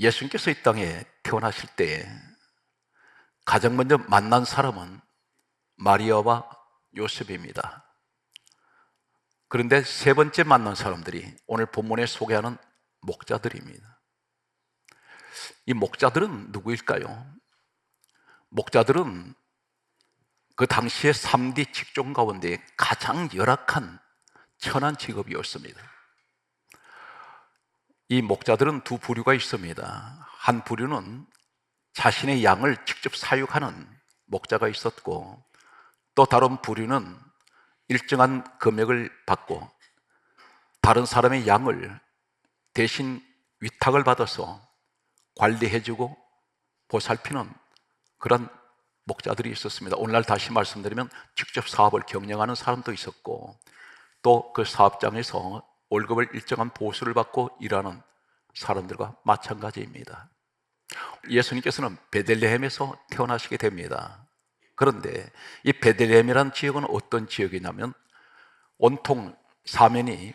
예수님께서 이 땅에 태어나실 때 가장 먼저 만난 사람은 마리아와 요셉입니다. 그런데 세 번째 만난 사람들이 오늘 본문에 소개하는 목자들입니다. 이 목자들은 누구일까요? 목자들은 그 당시의 3D 직종 가운데 가장 열악한 천한 직업이었습니다. 이 목자들은 두 부류가 있습니다. 한 부류는 자신의 양을 직접 사육하는 목자가 있었고 또 다른 부류는 일정한 금액을 받고 다른 사람의 양을 대신 위탁을 받아서 관리해주고 보살피는 그런 목자들이 있었습니다. 오늘날 다시 말씀드리면 직접 사업을 경영하는 사람도 있었고 또 그 사업장에서 월급을 일정한 보수를 받고 일하는 사람들과 마찬가지입니다. 예수님께서는 베들레헴에서 태어나시게 됩니다. 그런데 이 베들레헴이라는 지역은 어떤 지역이냐면 온통 사면이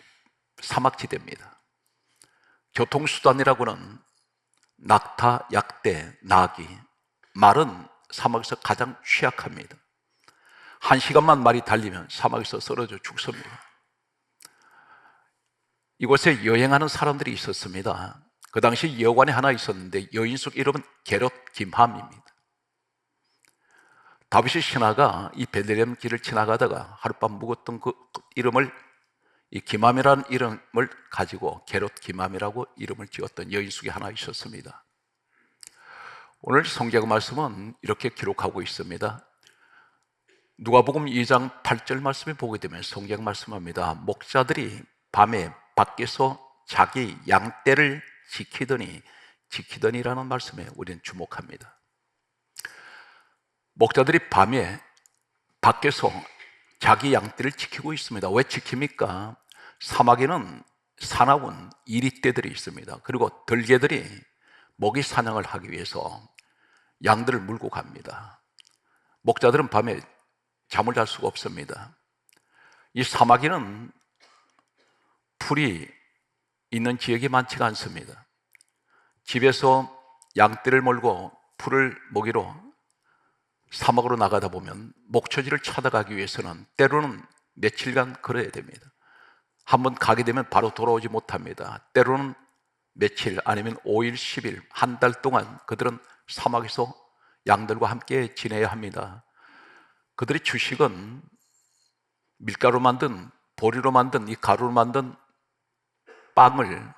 사막지대입니다. 교통수단이라고는 낙타, 약대, 나귀, 말은 사막에서 가장 취약합니다. 한 시간만 말이 달리면 사막에서 쓰러져 죽습니다. 이곳에 여행하는 사람들이 있었습니다. 그 당시 여관에 하나 있었는데 여인 속 이름은 게롯 김함입니다. 다윗의 신하가 이 베들레헴 길을 지나가다가 하룻밤 묵었던 그 이름을 이 김함이라는 이름을 가지고 게롯 김함이라고 이름을 지었던 여인 속에 하나 있었습니다. 오늘 성경 말씀은 이렇게 기록하고 있습니다. 누가복음 2장 8절 말씀을 보게 되면 성경 말씀합니다. 목자들이 밤에 밖에서 자기 양떼를 지키더니 지키더니라는 말씀에 우리는 주목합니다. 목자들이 밤에 밖에서 자기 양떼를 지키고 있습니다. 왜 지킵니까? 사막에는 사나운 이리떼들이 있습니다. 그리고 들개들이 먹이 사냥을 하기 위해서 양들을 물고 갑니다. 목자들은 밤에 잠을 잘 수가 없습니다. 이 사마귀는 풀이 있는 지역이 많지가 않습니다. 집에서 양떼를 몰고 풀을 먹이로 사막으로 나가다 보면 목초지를 찾아가기 위해서는 때로는 며칠간 걸어야 됩니다. 한번 가게 되면 바로 돌아오지 못합니다. 때로는 며칠 아니면 5일, 10일, 한 달 동안 그들은 사막에서 양들과 함께 지내야 합니다. 그들의 주식은 밀가루 만든 보리로 만든 이 가루로 만든 빵을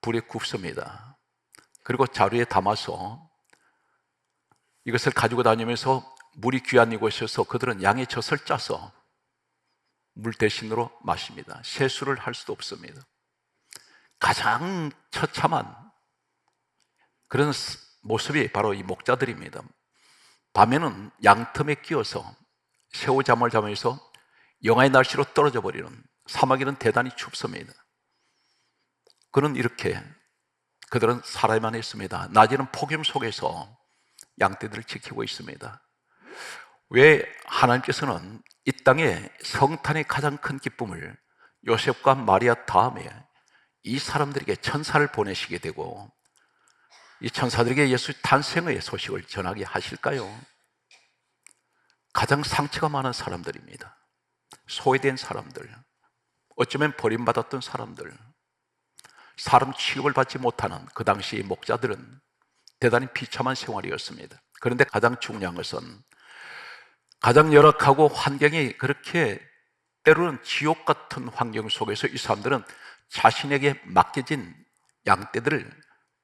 불에 굽습니다. 그리고 자루에 담아서 이것을 가지고 다니면서 물이 귀한 이곳에서 그들은 양의 젖을 짜서 물 대신으로 마십니다. 세수를 할 수도 없습니다. 가장 처참한 그런 모습이 바로 이 목자들입니다. 밤에는 양틈에 끼어서 새우잠을 자면서 영하의 날씨로 떨어져 버리는 사막에는 대단히 춥습니다. 그는 이렇게 그들은 살아야만 했습니다. 낮에는 폭염 속에서 양떼들을 지키고 있습니다. 왜 하나님께서는 이 땅에 성탄의 가장 큰 기쁨을 요셉과 마리아 다음에 이 사람들에게 천사를 보내시게 되고 이 천사들에게 예수 탄생의 소식을 전하게 하실까요? 가장 상처가 많은 사람들입니다. 소외된 사람들, 어쩌면 버림받았던 사람들, 사람 취급을 받지 못하는 그 당시 목자들은 대단히 비참한 생활이었습니다. 그런데 가장 중요한 것은 가장 열악하고 환경이 그렇게 때로는 지옥 같은 환경 속에서 이 사람들은 자신에게 맡겨진 양떼들을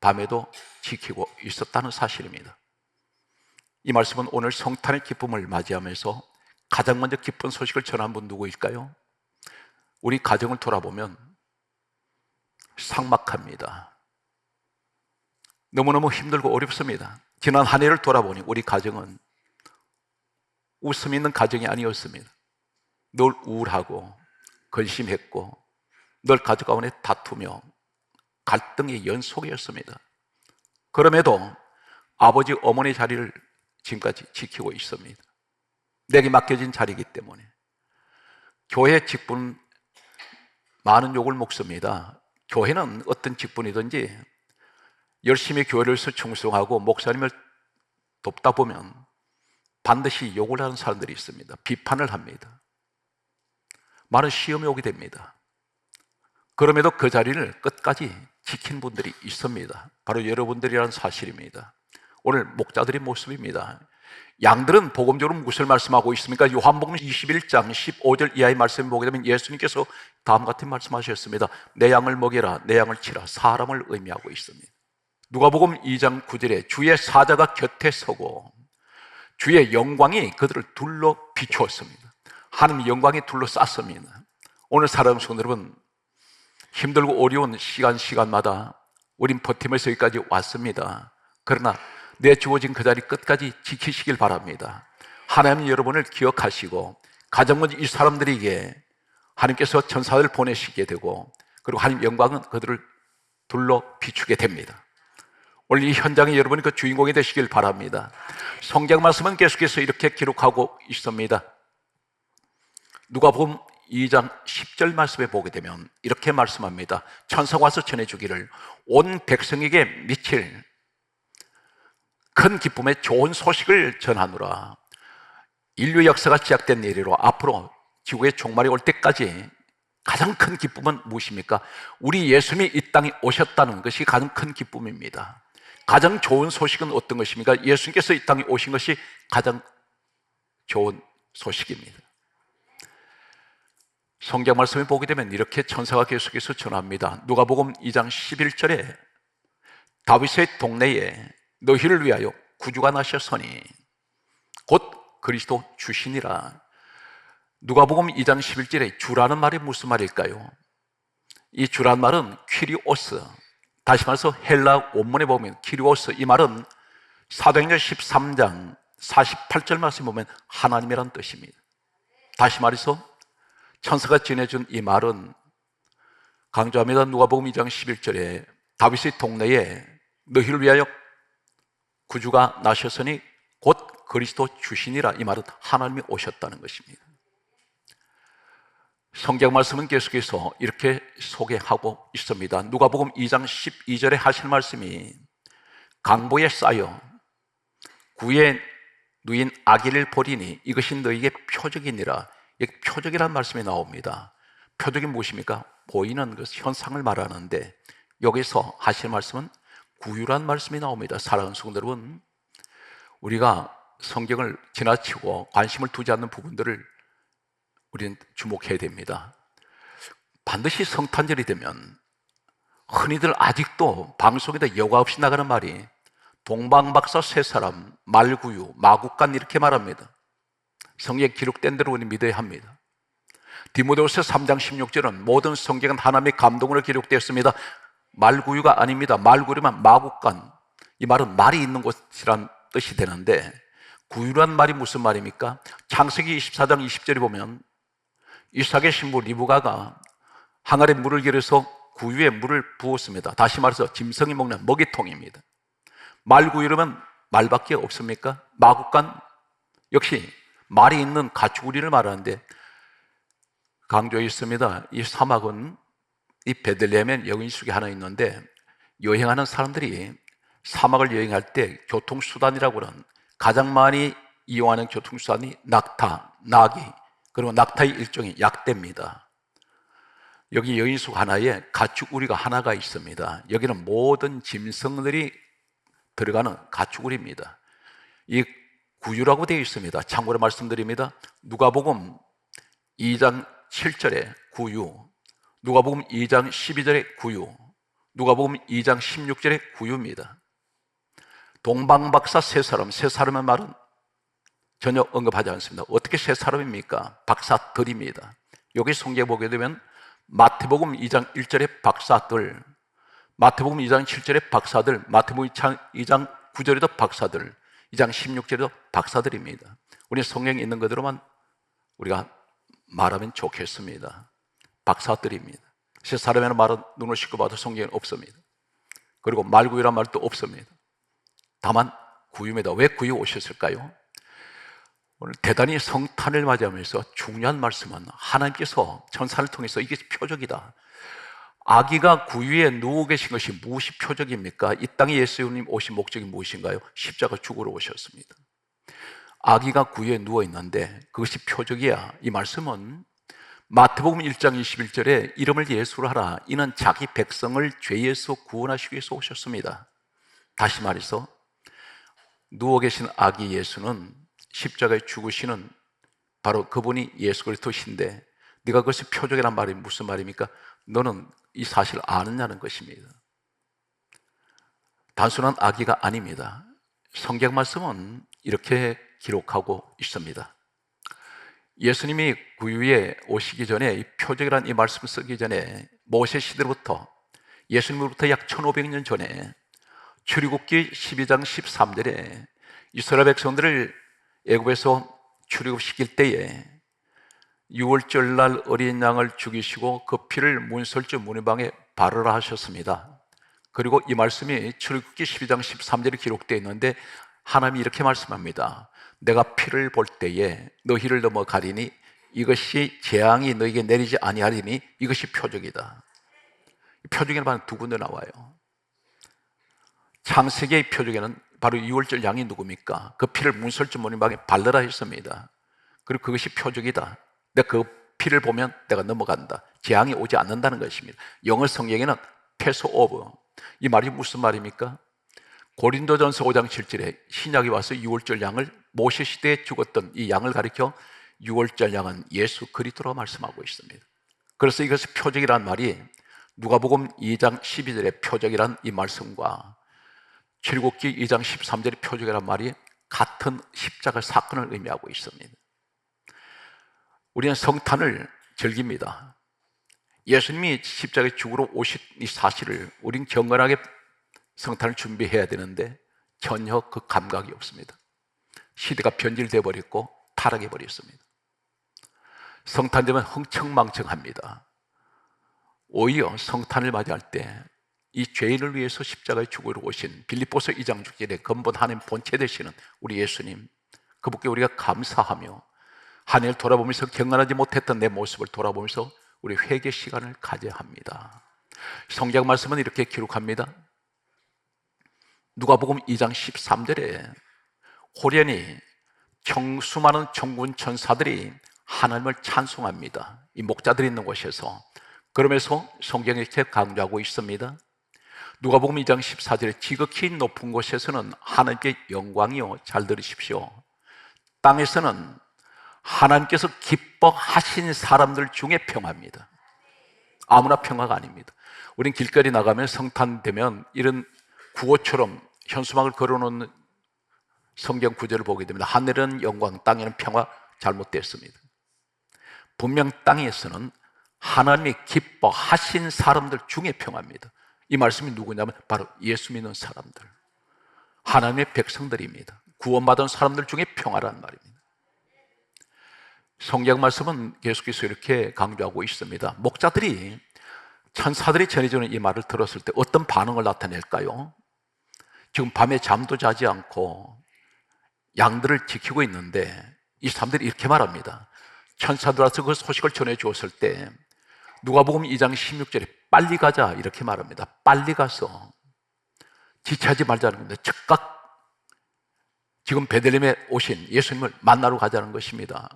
밤에도 지키고 있었다는 사실입니다. 이 말씀은 오늘 성탄의 기쁨을 맞이하면서 가장 먼저 기쁜 소식을 전한 분 누구일까요? 우리 가정을 돌아보면 삭막합니다. 너무너무 힘들고 어렵습니다. 지난 한 해를 돌아보니 우리 가정은 웃음 있는 가정이 아니었습니다. 늘 우울하고 근심했고 늘 가족 가운데 다투며 갈등의 연속이었습니다. 그럼에도 아버지 어머니 자리를 지금까지 지키고 있습니다. 내게 맡겨진 자리이기 때문에 교회 직분 많은 욕을 먹습니다. 교회는 어떤 직분이든지 열심히 교회를 충성하고 목사님을 돕다 보면 반드시 욕을 하는 사람들이 있습니다. 비판을 합니다. 많은 시험이 오게 됩니다. 그럼에도 그 자리를 끝까지 지킨 분들이 있습니다. 바로 여러분들이라는 사실입니다. 오늘 목자들의 모습입니다. 양들은 복음적으로 무엇을 말씀하고 있습니까? 요한복음 21장 15절 이하의 말씀을 보게 되면 예수님께서 다음 같은 말씀하셨습니다. 내 양을 먹여라, 내 양을 치라. 사람을 의미하고 있습니다. 누가복음 2장 9절에 주의 사자가 곁에 서고 주의 영광이 그들을 둘러 비추었습니다. 하나님 영광이 둘러쌌습니다. 오늘 사랑하는 성도 여러분, 힘들고 어려운 시간 시간마다 우린 버티면서 여기까지 왔습니다. 그러나 내 주어진 그 자리 끝까지 지키시길 바랍니다. 하나님 여러분을 기억하시고 가장 먼저 이 사람들에게 하나님께서 천사를 보내시게 되고 그리고 하나님 영광은 그들을 둘러 비추게 됩니다. 오늘 이 현장에 여러분이 그 주인공이 되시길 바랍니다. 성경 말씀은 계속해서 이렇게 기록하고 있습니다. 누가 보면 2장 10절 말씀에 보게 되면 이렇게 말씀합니다. 천사가 와서 전해주기를 온 백성에게 미칠 큰 기쁨의 좋은 소식을 전하노라. 인류 역사가 시작된 일이로 앞으로 지구의 종말이 올 때까지 가장 큰 기쁨은 무엇입니까? 우리 예수님이 이 땅에 오셨다는 것이 가장 큰 기쁨입니다. 가장 좋은 소식은 어떤 것입니까? 예수님께서 이 땅에 오신 것이 가장 좋은 소식입니다. 성경 말씀을 보게 되면 이렇게 천사가 계속해서 전합니다. 누가복음 2장 11절에 다윗의 동네에 너희를 위하여 구주가 나셨으니 곧 그리스도 주시니라. 누가복음 2장 11절에 주라는 말이 무슨 말일까요? 이 주란 말은 퀴리오스. 다시 말해서 헬라 원문에 보면 퀴리오스 이 말은 사도행전 13장 48절 말씀 보면 하나님이란 뜻입니다. 다시 말해서 천사가 전해준 이 말은 강조합니다. 누가복음 2장 11절에 다윗의 동네에 너희를 위하여 구주가 나셨으니 곧 그리스도 주시니라 이 말은 하나님이 오셨다는 것입니다. 성경 말씀은 계속해서 이렇게 소개하고 있습니다. 누가복음 2장 12절에 하실 말씀이 강보에 쌓여 구에 누인 아기를 버리니 이것이 너희에게 표적이니라. 이 표적이란 말씀이 나옵니다. 표적이 무엇입니까? 보이는 것, 현상을 말하는데 여기서 하실 말씀은 구유란 말씀이 나옵니다. 사랑하는 성도 여러분, 우리가 성경을 지나치고 관심을 두지 않는 부분들을 우리는 주목해야 됩니다. 반드시 성탄절이 되면 흔히들 아직도 방송에다 여과 없이 나가는 말이 동방박사 세 사람, 말구유, 마국간 이렇게 말합니다. 성경에 기록된 대로 우리 믿어야 합니다. 디모데후서 3장 16절은 모든 성경은 하나님의 감동으로 기록되었습니다. 말구유가 아닙니다. 말구유면 마국간. 이 말은 말이 있는 곳이란 뜻이 되는데 구유란 말이 무슨 말입니까? 창세기 24장 20절에 보면 이삭의 신부 리브가가 항아리 물을 길어서 구유에 물을 부었습니다. 다시 말해서 짐승이 먹는 먹이통입니다. 말구유라면 말밖에 없습니까? 마국간 역시 말이 있는 가축우리를 말하는데 강조해 있습니다. 이 사막은 이 베들레헴엔 여인숙이 하나 있는데 여행하는 사람들이 사막을 여행할 때 교통수단이라고 하는 가장 많이 이용하는 교통수단이 낙타, 나귀, 그리고 낙타의 일종의 약대입니다. 여기 여인숙 하나에 가축 우리가 하나가 있습니다. 여기는 모든 짐승들이 들어가는 가축 우리입니다. 이 구유라고 되어 있습니다. 참고로 말씀드립니다. 누가복음 2장 7절에 구유, 누가복음 2장 12절에 구유, 누가복음 2장 16절에 구유입니다. 동방박사 세 사람, 세 사람의 말은 전혀 언급하지 않습니다. 어떻게 세 사람입니까? 박사들입니다. 여기 성경에 보게 되면 마태복음 2장 1절에 박사들, 마태복음 2장 7절에 박사들, 마태복음 2장 9절에도 박사들, 2장 16절에도 박사들입니다. 우리 성경에 있는 것대로만 우리가 말하면 좋겠습니다. 박사들입니다. 세 사람이라는 말은 눈을 씻고 봐도 성경에 없습니다. 그리고 말구유란 말도 없습니다. 다만 구유입니다. 왜 구유 오셨을까요? 오늘 대단히 성탄을 맞이하면서 중요한 말씀은 하나님께서 천사를 통해서 이게 표적이다. 아기가 구유에 누워 계신 것이 무엇이 표적입니까? 이 땅에 예수님 오신 목적이 무엇인가요? 십자가 죽으러 오셨습니다. 아기가 구유에 누워 있는데 그것이 표적이야. 이 말씀은 마태복음 1장 21절에 이름을 예수로 하라. 이는 자기 백성을 죄에서 구원하시기 위해서 오셨습니다. 다시 말해서 누워 계신 아기 예수는 십자가에 죽으시는 바로 그분이 예수 그리스도신데 네가 그것이 표적이란 말이 무슨 말입니까? 너는 이 사실을 아느냐는 것입니다. 단순한 아기가 아닙니다. 성경 말씀은 이렇게 기록하고 있습니다. 예수님이 구유에 오시기 전에 이 표적이라는 이 말씀을 쓰기 전에 모세 시대부터 예수님으로부터 약 1500년 전에 출애굽기 12장 13절에 이스라엘 백성들을 애굽에서 출애굽시킬 때에 6월절 날 어린 양을 죽이시고 그 피를 문설주 문의방에 바르라 하셨습니다. 그리고 이 말씀이 출애굽기 12장 13절에 기록되어 있는데 하나님이 이렇게 말씀합니다. 내가 피를 볼 때에 너희를 넘어 가리니 이것이 재앙이 너에게 내리지 아니하리니 이것이 표적이다. 표적에는 바로 두 군데 나와요. 창세기의 표적에는 바로 6월절 양이 누굽니까? 그 피를 문설주 문의방에 발르라 했습니다. 그리고 그것이 표적이다. 내가 그 피를 보면 내가 넘어간다. 재앙이 오지 않는다는 것입니다. 영어 성경에는 패스 오브. 이 말이 무슨 말입니까? 고린도전서 5장 7절에 신약이 와서 6월절 양을 모세 시대에 죽었던 이 양을 가리켜 6월절 양은 예수 그리스도로 말씀하고 있습니다. 그래서 이것이 표적이란 말이 누가복음 2장 12절의 표적이란 이 말씀과 출국기 2장 13절의 표적이란 말이 같은 십자가 사건을 의미하고 있습니다. 우리는 성탄을 즐깁니다. 예수님이 십자가에 죽으러 오신 이 사실을 우린 경건하게 성탄을 준비해야 되는데 전혀 그 감각이 없습니다. 시대가 변질돼 버렸고 타락해 버렸습니다. 성탄 되면 흥청망청합니다. 오히려 성탄을 맞이할 때 이 죄인을 위해서 십자가에 죽으러 오신 빌립보서 2장 6절의 근본 하나님 본체 되시는 우리 예수님 그분께 우리가 감사하며 하늘 돌아보면서 경건하지 못했던 내 모습을 돌아보면서 우리 회개 시간을 가져야 합니다. 성경 말씀은 이렇게 기록합니다. 누가복음 2장 13절에 호련히 청, 수많은 천군 천사들이 하나님을 찬송합니다. 이 목자들이 있는 곳에서 그러면서 성경이 이렇게 강조하고 있습니다. 누가복음 2장 14절에 지극히 높은 곳에서는 하나님께 영광이요 잘 들으십시오. 땅에서는 하나님께서 기뻐하신 사람들 중에 평화입니다. 아무나 평화가 아닙니다. 우린 길거리 나가면 성탄 되면 이런 구호처럼 현수막을 걸어놓는 성경 구절을 보게 됩니다. 하늘은 영광, 땅에는 평화 잘못됐습니다. 분명 땅에서는 하나님이 기뻐하신 사람들 중에 평화입니다. 이 말씀이 누구냐면 바로 예수 믿는 사람들. 하나님의 백성들입니다. 구원받은 사람들 중에 평화라는 말입니다. 성경 말씀은 계속해서 이렇게 강조하고 있습니다. 목자들이 천사들이 전해주는 이 말을 들었을 때 어떤 반응을 나타낼까요? 지금 밤에 잠도 자지 않고 양들을 지키고 있는데 이 사람들이 이렇게 말합니다. 천사들 와서 그 소식을 전해 주었을 때 누가복음 2장 16절에 빨리 가자 이렇게 말합니다. 빨리 가서 지체하지 말자는 겁니다. 즉각 지금 베들렘에 오신 예수님을 만나러 가자는 것입니다.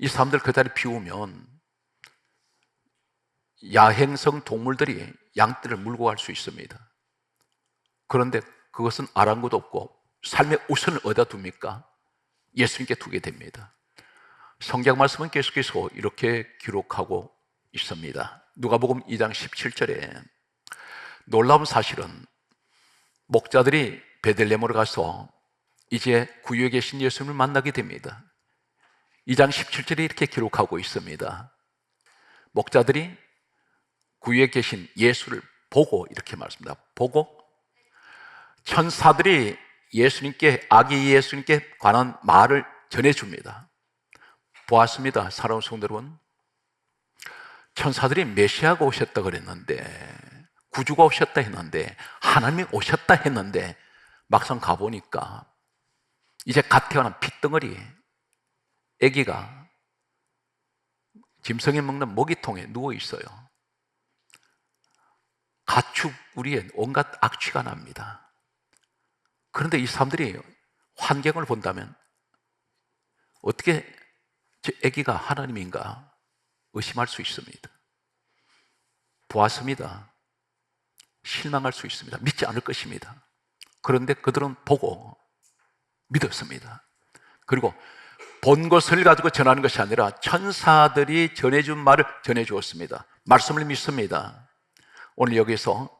이 사람들 그 자리 비우면 야행성 동물들이 양떼를 물고 갈 수 있습니다. 그런데 그것은 아랑곳 없고 삶의 우선을 어디다 둡니까? 예수님께 두게 됩니다. 성경 말씀은 계속해서 이렇게 기록하고 있습니다. 누가복음 2장 17절에 놀라운 사실은 목자들이 베들레헴으로 가서 이제 구유에 계신 예수님을 만나게 됩니다. 2장 17절에 이렇게 기록하고 있습니다. 목자들이 구유에 계신 예수를 보고 이렇게 말씀합니다. 보고 천사들이 예수님께 아기 예수님께 관한 말을 전해줍니다. 보았습니다. 사랑하는 성도 여러분. 천사들이 메시아가 오셨다 그랬는데 구주가 오셨다 했는데 하나님이 오셨다 했는데 막상 가보니까 이제 갓 태어난 핏덩어리 아기가 짐승이 먹는 먹이통에 누워 있어요. 가축 우리에 온갖 악취가 납니다. 그런데 이 사람들이 환경을 본다면 어떻게 저 아기가 하나님인가 의심할 수 있습니다. 보았습니다. 실망할 수 있습니다. 믿지 않을 것입니다. 그런데 그들은 보고 믿었습니다. 그리고 본 것을 가지고 전하는 것이 아니라 천사들이 전해준 말을 전해주었습니다. 말씀을 믿습니다. 오늘 여기서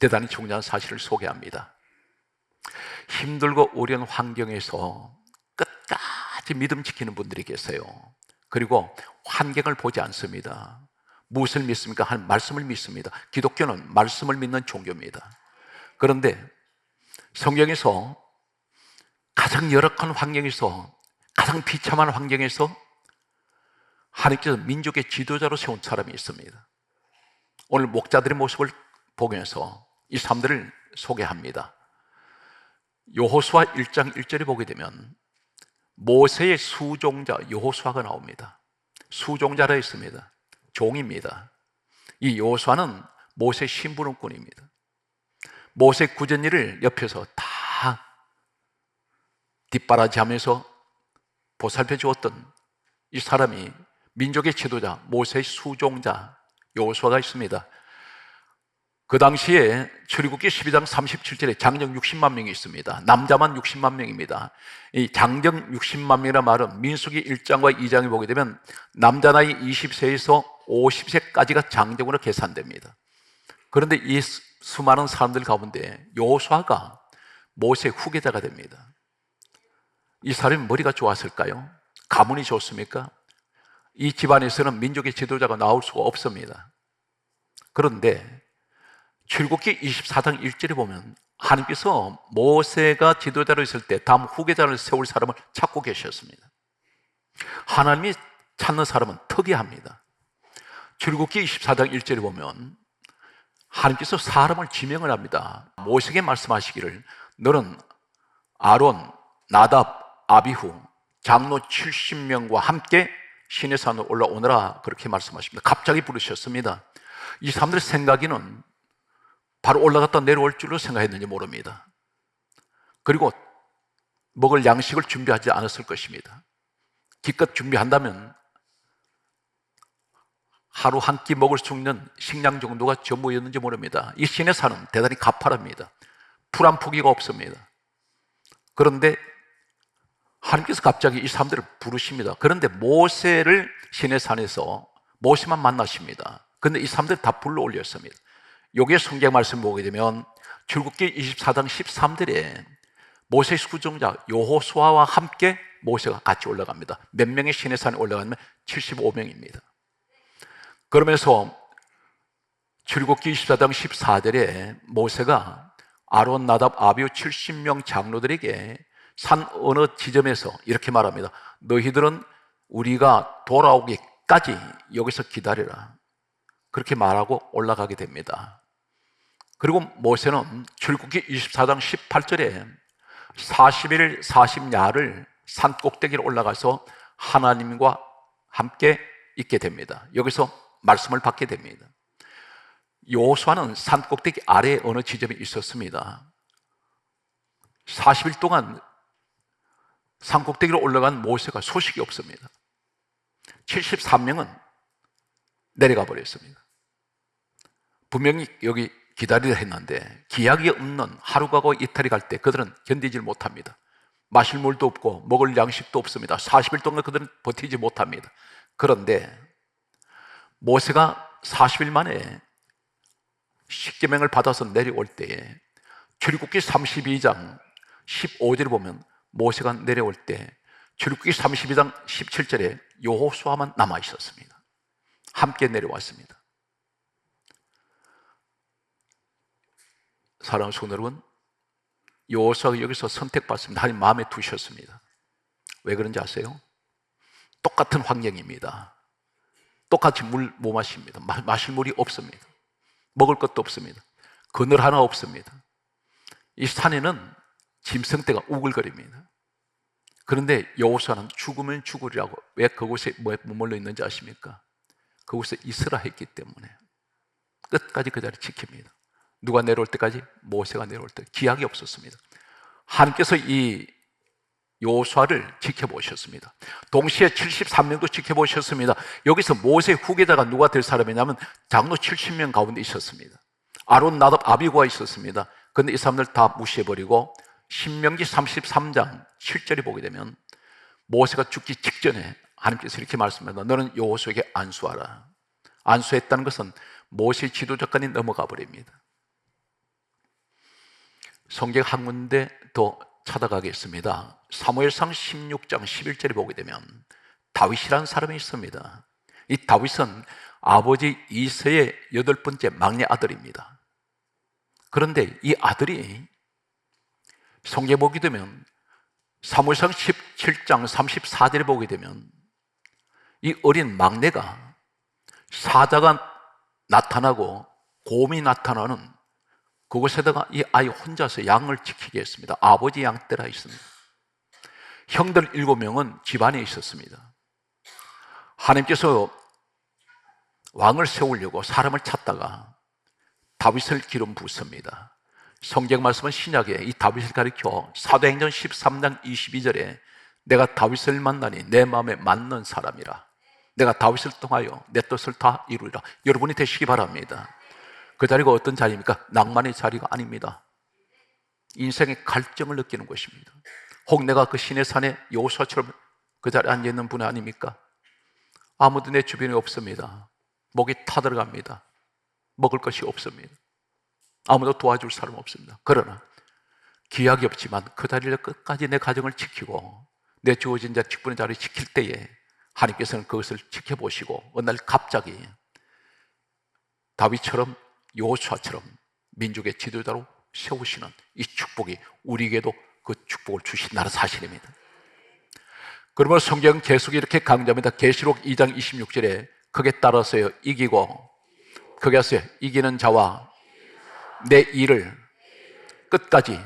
대단히 중요한 사실을 소개합니다. 힘들고 어려운 환경에서 끝까지 믿음 지키는 분들이 계세요. 그리고 환경을 보지 않습니다. 무엇을 믿습니까? 한 말씀을 믿습니다. 기독교는 말씀을 믿는 종교입니다. 그런데 성경에서 가장 열악한 환경에서 가장 비참한 환경에서 하나님께서 민족의 지도자로 세운 사람이 있습니다. 오늘 목자들의 모습을 보면서 이 사람들을 소개합니다. 여호수아 1장 1절에 보게 되면 모세의 수종자 여호수아가 나옵니다. 수종자라 했습니다. 종입니다. 이 여호수아는 모세 심부름꾼입니다. 모세 굳은 일을 옆에서 다 뒷바라지하면서 보살펴 주었던 이 사람이 민족의 지도자 모세 수종자 여호수아가 있습니다. 그 당시에 출애굽기 12장 37절에 장정 60만 명이 있습니다. 남자만 60만 명입니다. 이 장정 60만 명이라 말은 민수기 1장과 2장에 보게 되면 남자 나이 20세에서 50세까지가 장정으로 계산됩니다. 그런데 이 수많은 사람들 가운데 여호수아가 모세 후계자가 됩니다. 이 사람이 머리가 좋았을까요? 가문이 좋습니까? 이 집안에서는 민족의 지도자가 나올 수가 없습니다. 그런데 출국기 24장 1절에 보면 하나님께서 모세가 지도자로 있을 때 다음 후계자를 세울 사람을 찾고 계셨습니다. 하나님이 찾는 사람은 특이합니다. 출국기 24장 1절에 보면 하나님께서 사람을 지명을 합니다. 모세에게 말씀하시기를 너는 아론, 나답, 아비후, 장로 70명과 함께 신의 산으로 올라오너라 그렇게 말씀하십니다. 갑자기 부르셨습니다. 이 사람들의 생각에는 바로 올라갔다 내려올 줄로 생각했는지 모릅니다. 그리고 먹을 양식을 준비하지 않았을 것입니다. 기껏 준비한다면 하루 한 끼 먹을 수 있는 식량 정도가 전부였는지 모릅니다. 이 신의 산은 대단히 가파릅니다. 풀한 푸기가 없습니다. 그런데 하나님께서 갑자기 이 사람들을 부르십니다. 그런데 모세를 신의 산에서 모세만 만나십니다. 그런데 이 사람들 다 불러 올렸습니다. 여기에 성경 말씀 보게 되면 출국기 24장 13절에 모세 수종자 여호수아와 함께 모세가 같이 올라갑니다. 몇 명의 신의 산에 올라가면 75명입니다. 그러면서 출국기 24장 14절에 모세가 아론 나답 아비오 70명 장로들에게 산 어느 지점에서 이렇게 말합니다. 너희들은 우리가 돌아오기까지 여기서 기다려라. 그렇게 말하고 올라가게 됩니다. 그리고 모세는 출국기 24장 18절에 40일 40야를 산 꼭대기로 올라가서 하나님과 함께 있게 됩니다. 여기서 말씀을 받게 됩니다. 요수아는 산 꼭대기 아래 어느 지점에 있었습니다. 40일 동안 산 꼭대기로 올라간 모세가 소식이 없습니다. 73명은 내려가 버렸습니다. 분명히 여기 기다리려 했는데 기약이 없는 하루 가 고 이틀이 갈 때 그들은 견디질 못합니다. 마실 물도 없고 먹을 양식도 없습니다. 40일 동안 그들은 버티지 못합니다. 그런데 모세가 40일 만에 십계명을 받아서 내려올 때에 출국기 32장 15절을 보면 모세가 내려올 때 출국기 32장 17절에 여호수아만 남아 있었습니다. 함께 내려왔습니다. 사랑하는 성도 여러분, 여호수아가 여기서 선택받습니다. 하나님 마음에 두셨습니다. 왜 그런지 아세요? 똑같은 환경입니다. 똑같이 물 못 마십니다. 마, 실 물이 없습니다. 먹을 것도 없습니다. 그늘 하나 없습니다. 이 산에는 짐승떼가 우글거립니다. 그런데 여호수아는 죽으면 죽으리라고 왜 그곳에 머물러 있는지 아십니까? 그곳에 있으라 했기 때문에 끝까지 그 자리 지킵니다. 누가 내려올 때까지 모세가 내려올 때 기약이 없었습니다. 하나님께서 이 요수아를 지켜보셨습니다. 동시에 73명도 지켜보셨습니다. 여기서 모세 후계자가 누가 될 사람이냐면 장로 70명 가운데 있었습니다. 아론, 나답, 아비고가 있었습니다. 근데 이 사람들 다 무시해버리고 신명기 33장 7절에 보게 되면 모세가 죽기 직전에 하나님께서 이렇게 말씀합니다. 너는 여호수에게 안수하라. 안수했다는 것은 모세 지도자까지 넘어가 버립니다. 성경 한 군데 더 찾아가겠습니다. 사무엘상 16장 11절에 보게 되면 다윗이라는 사람이 있습니다. 이 다윗은 아버지 이세의 여덟 번째 막내 아들입니다. 그런데 이 아들이 성경 보게 되면 사무엘상 17장 34절에 보게 되면 이 어린 막내가 사자가 나타나고 곰이 나타나는 그곳에다가 이 아이 혼자서 양을 지키게 했습니다. 아버지 양떼라 있습니다. 형들 일곱 명은 집안에 있었습니다. 하나님께서 왕을 세우려고 사람을 찾다가 다윗을 기름 붓습니다. 성경 말씀은 신약에 이 다윗을 가리켜 사도행전 13장 22절에 내가 다윗을 만나니 내 마음에 맞는 사람이라. 내가 다윗을 통하여 내 뜻을 다 이루리라. 여러분이 되시기 바랍니다. 그 자리가 어떤 자리입니까? 낭만의 자리가 아닙니다. 인생의 갈증을 느끼는 것입니다. 혹 내가 그 신의 산에 여호수아처럼 그 자리에 앉아 있는 분 아닙니까? 아무도 내 주변에 없습니다. 목이 타들어갑니다. 먹을 것이 없습니다. 아무도 도와줄 사람 없습니다. 그러나 기약이 없지만 그 자리를 끝까지 내 가정을 지키고 내 주어진 자 직분의 자리를 지킬 때에 하나님께서는 그것을 지켜보시고 어느 날 갑자기 다윗처럼 요호수아처럼 민족의 지도자로 세우시는 이 축복이 우리에게도 그 축복을 주신다는 사실입니다. 그러면 성경은 계속 이렇게 강조합니다. 계시록 2장 26절에 그게 따라서요 이기고 거기서 이기는 자와 내 일을 끝까지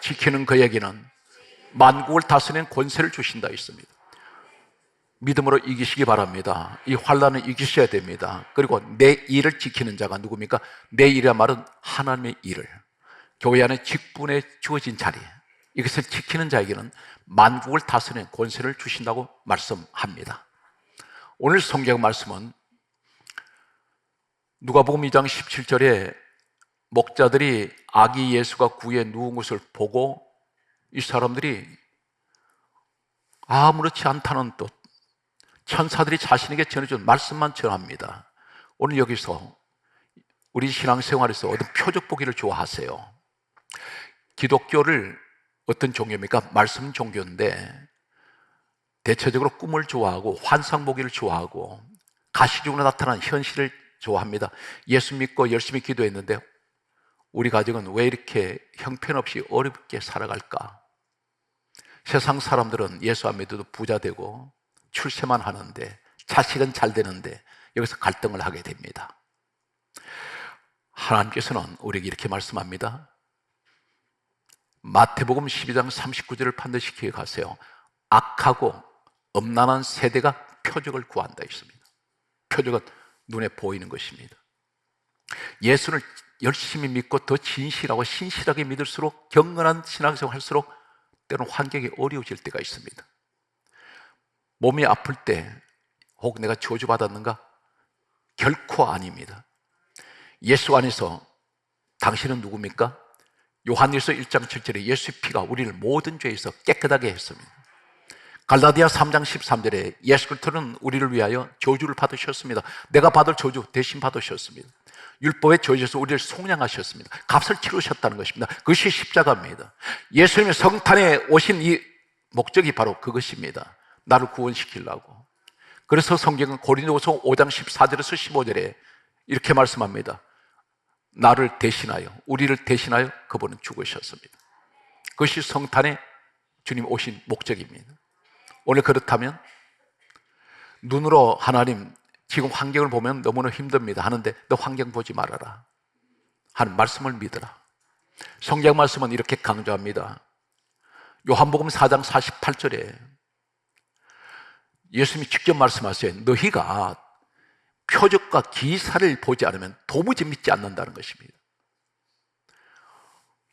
지키는 그에게는 만국을 다스리는 권세를 주신다 있습니다. 믿음으로 이기시기 바랍니다. 이 환란을 이기셔야 됩니다. 그리고 내 일을 지키는 자가 누굽니까? 내 일이란 말은 하나님의 일을 교회 안에 직분에 주어진 자리 이것을 지키는 자에게는 만국을 다스리는 권세를 주신다고 말씀합니다. 오늘 성경 말씀은 누가복음 2장 17절에 목자들이 아기 예수가 구에 누운 것을 보고 이 사람들이 아무렇지 않다는 뜻 천사들이 자신에게 전해준 말씀만 전합니다. 오늘 여기서 우리 신앙생활에서 어떤 표적 보기를 좋아하세요. 기독교를 어떤 종교입니까? 말씀 종교인데 대체적으로 꿈을 좋아하고 환상 보기를 좋아하고 가시적으로 나타난 현실을 좋아합니다. 예수 믿고 열심히 기도했는데 우리 가정은 왜 이렇게 형편없이 어렵게 살아갈까? 세상 사람들은 예수 안 믿어도 부자 되고 출세만 하는데 자식은 잘 되는데 여기서 갈등을 하게 됩니다. 하나님께서는 우리에게 이렇게 말씀합니다. 마태복음 12장 39절을 반드시 기억하세요. 악하고 엄난한 세대가 표적을 구한다 있습니다. 표적은 눈에 보이는 것입니다. 예수를 열심히 믿고 더 진실하고 신실하게 믿을수록 경건한 신앙생활 할수록 때로는 환경이 어려워질 때가 있습니다. 몸이 아플 때, 혹 내가 저주받았는가? 결코 아닙니다. 예수 안에서 당신은 누굽니까? 요한일서 1장 7절에 예수의 피가 우리를 모든 죄에서 깨끗하게 했습니다. 갈라디아 3장 13절에 예수 그리스도는 우리를 위하여 저주를 받으셨습니다. 내가 받을 저주 대신 받으셨습니다. 율법의 저주에서 우리를 속량하셨습니다. 값을 치르셨다는 것입니다. 그것이 십자가입니다. 예수님의 성탄에 오신 이 목적이 바로 그것입니다. 나를 구원시키려고. 그래서 성경은 고린도서 5장 14절에서 15절에 이렇게 말씀합니다. 나를 대신하여, 우리를 대신하여 그분은 죽으셨습니다. 그것이 성탄에 주님 오신 목적입니다. 오늘 그렇다면 눈으로 하나님 지금 환경을 보면 너무나 힘듭니다 하는데 너 환경 보지 말아라 하는 말씀을 믿어라 성경 말씀은 이렇게 강조합니다 요한복음 4장 48절에 예수님이 직접 말씀하세요. 너희가 표적과 기사를 보지 않으면 도무지 믿지 않는다는 것입니다.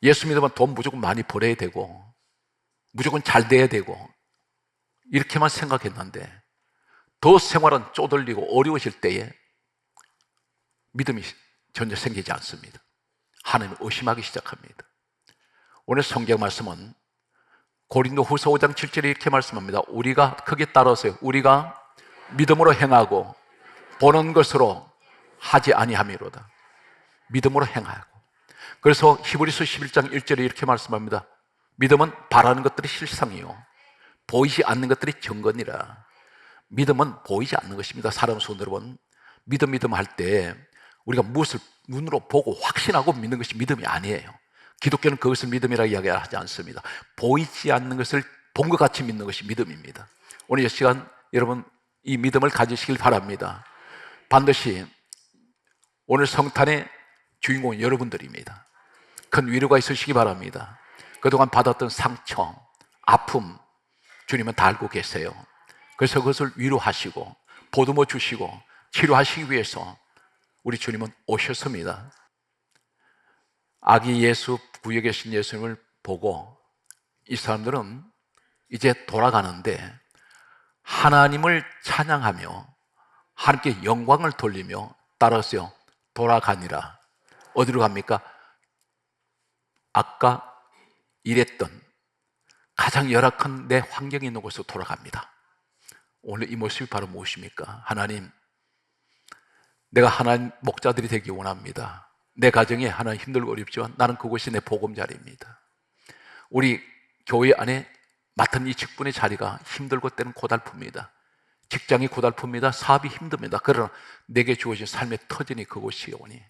예수 믿으면 돈 무조건 많이 벌어야 되고, 무조건 잘 돼야 되고, 이렇게만 생각했는데, 더 생활은 쪼들리고 어려우실 때에 믿음이 전혀 생기지 않습니다. 하나님을 의심하기 시작합니다. 오늘 성경 말씀은 고린도 후서 5장 7절에 이렇게 말씀합니다. 우리가 크게 따라서요. 우리가 믿음으로 행하고 보는 것으로 하지 아니함이로다. 믿음으로 행하고. 그래서 히브리서 11장 1절에 이렇게 말씀합니다. 믿음은 바라는 것들이 실상이요. 보이지 않는 것들이 정건이라. 믿음은 보이지 않는 것입니다. 사람 손으로 본 믿음 믿음 할 때 우리가 무엇을 눈으로 보고 확신하고 믿는 것이 믿음이 아니에요. 기독교는 그것을 믿음이라고 이야기하지 않습니다. 보이지 않는 것을 본 것 같이 믿는 것이 믿음입니다. 오늘 이 시간 여러분 이 믿음을 가지시길 바랍니다. 반드시 오늘 성탄의 주인공은 여러분들입니다. 큰 위로가 있으시기 바랍니다. 그동안 받았던 상처, 아픔, 주님은 다 알고 계세요. 그래서 그것을 위로하시고 보듬어 주시고 치료하시기 위해서 우리 주님은 오셨습니다. 아기 예수 구에 계신 예수님을 보고 이 사람들은 이제 돌아가는데 하나님을 찬양하며 하나님께 영광을 돌리며 따라서요 돌아가니라 어디로 갑니까? 아까 일했던 가장 열악한 내 환경에 있는 곳으로 돌아갑니다. 오늘 이 모습이 바로 무엇입니까? 하나님, 내가 하나님 목자들이 되기 원합니다. 내 가정에 하나님 힘들고 어렵지만 나는 그곳이 내 보금자리입니다. 우리 교회 안에 맡은 이 직분의 자리가 힘들고 때는 고달픕니다. 직장이 고달픕니다. 사업이 힘듭니다. 그러나 내게 주어진 삶의 터전이 그곳이 오니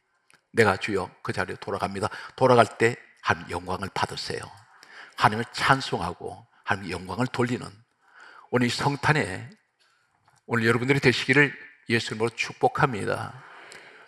내가 주여 그 자리에 돌아갑니다. 돌아갈 때 하나님 영광을 받으세요. 하나님을 찬송하고 하나님 영광을 돌리는 오늘 이 성탄에 오늘 여러분들이 되시기를 예수님으로 축복합니다.